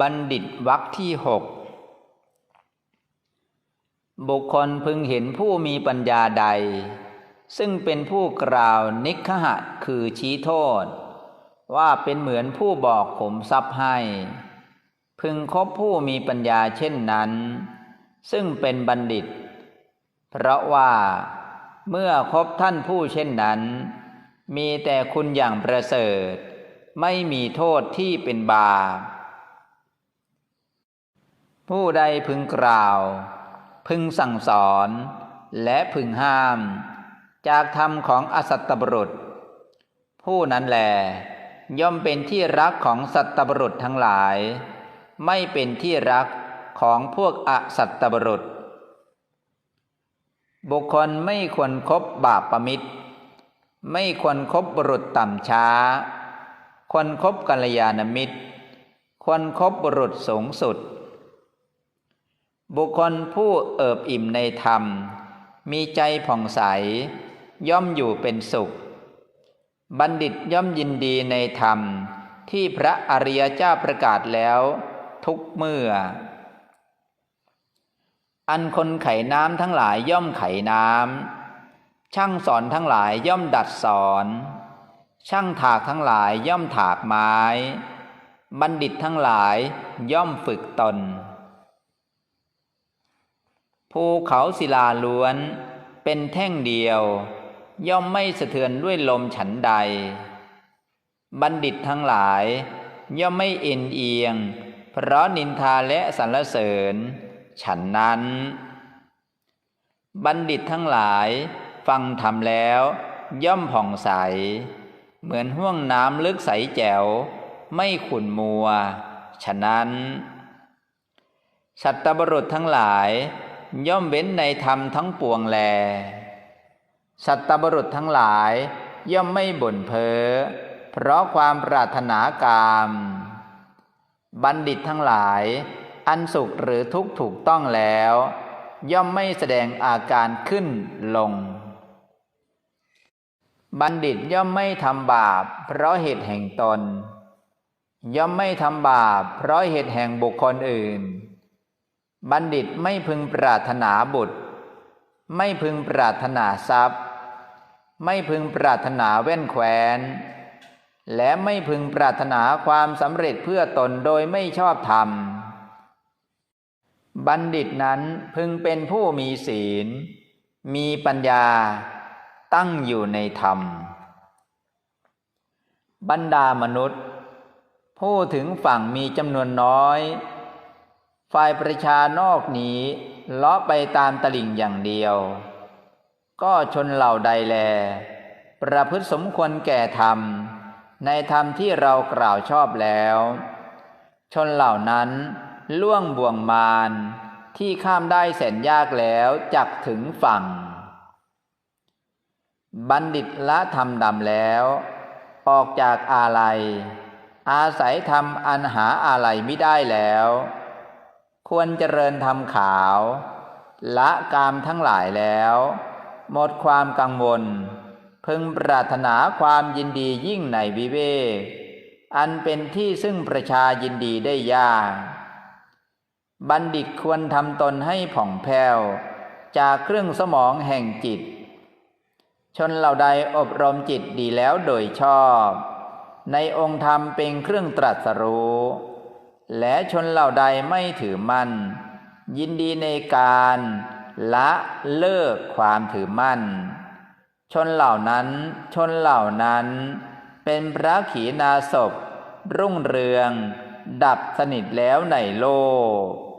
บัณฑิตวรรคที่หกบุคคลพึงเห็นผู้มีปัญญาใด ซึ่งเป็นผู้กล่าวนิคหะคือชี้โทษ ว่าเป็นเหมือนผู้บอกขมทรัพย์ให้ พึงคบผู้มีปัญญาเช่นนั้น ซึ่งเป็นบัณฑิต เพราะว่าเมื่อคบท่านผู้เช่นนั้น มีแต่คุณอย่างประเสริฐ ไม่มีโทษที่เป็นบาป ผู้ใดพึงกล่าว พึงสั่งสอน และพึงห้าม จากธรรมของอสัตตบรุษ ผู้นั้นแลย่อมเป็นที่รักของสัตตบรุษทั้งหลาย ไม่เป็นที่รักของพวกอสัตตบรุษ บุคคลไม่ควรครบบาปประมิตร ไม่ควรครบบุรุษต่ำช้า ควรครบกัลยาณมิตร ควรครบบุรุษสูงสุด บุคคลผู้เอิบอิ่มในธรรม มีใจผ่องใส ย่อมอยู่เป็นสุข บัณฑิตย่อมยินดีในธรรม ที่พระอริยเจ้าประกาศแล้ว ทุกเมื่อ อันคนไขน้ำทั้งหลายย่อมไขน้ำช่างสอนทั้งหลายย่อมดัดสอน ช่างถากทั้งหลายย่อมถากไม้ บัณฑิตทั้งหลายย่อมฝึกตน ภูเขาศิลาล้วน เป็นแท่งเดียว ย่อมไม่สะเทือนด้วยลมฉันใด บัณฑิตทั้งหลาย ย่อมไม่เอ็นเอียง เพราะนินทาและสรรเสริญ ฉันนั้น บัณฑิตทั้งหลายฟังธรรมแล้วย่อมผ่องใส เหมือนห่วงน้ำลึกใสแจ๋ว ไม่ขุ่นมัว ฉะนั้นสัตตบรุษทั้งหลาย ย่อมเว้นในธรรมทั้งปวงแล สัตตบรุษทั้งหลายย่อมไม่บ่นเพ้อ เพราะความปรารถนากามบัณฑิตทั้งหลาย อันสุขหรือทุกข์ถูกต้องแล้ว ย่อมไม่แสดงอาการขึ้นลง บัณฑิตย่อมไม่ทำบาป เพราะเหตุแห่งตน ย่อมไม่ทำบาป เพราะเหตุแห่งบุคคลอื่น บัณฑิตไม่พึงปรารถนาบุตร ไม่พึงปรารถนาทรัพย์ ไม่พึงปรารถนาแว่นแควน และไม่พึงปรารถนาความสำเร็จเพื่อตนโดยไม่ชอบธรรม บัณฑิตนั้นพึงเป็นผู้มีศีล มีปัญญา ตั้งอยู่ในธรรม บรรดามนุษย์ ผู้ถึงฝั่งมีจำนวนน้อย ฝ่ายประชานอกนี้เลาะไปตามตลิ่งอย่างเดียว ก็ชนเหล่าใดแล ประพฤติสมควรแก่ธรรม ในธรรมที่เรากล่าวชอบแล้ว ชนเหล่านั้นล่วงบ่วงมารที่ข้ามได้แสนยากแล้วจักถึงฝั่ง บัณฑิตละธรรมดำแล้ว ออกจากอาลัย อาศัยธรรมอันหาอาลัยไม่ได้แล้ว ควรเจริญธรรมขาว ละกามทั้งหลายแล้ว หมดความกังวล พึงปรารถนาความยินดียิ่งในวิเวก อันเป็นที่ซึ่งประชายินดีได้ยาก บัณฑิตควรทำตนให้ผ่องแผ้ว จากเครื่องสมองแห่งจิต ชนเหล่าใดอบรมจิตดีแล้วโดยชอบ ในองค์ธรรมเป็นเครื่องตรัสรู้ และชนเหล่าใดไม่ถือมั่น ยินดีในการละเลิกความถือมั่น ชนเหล่านั้นชนเหล่านั้น เป็นพระขีณาสพรุ่งเรือง ดับสนิทแล้วในโลก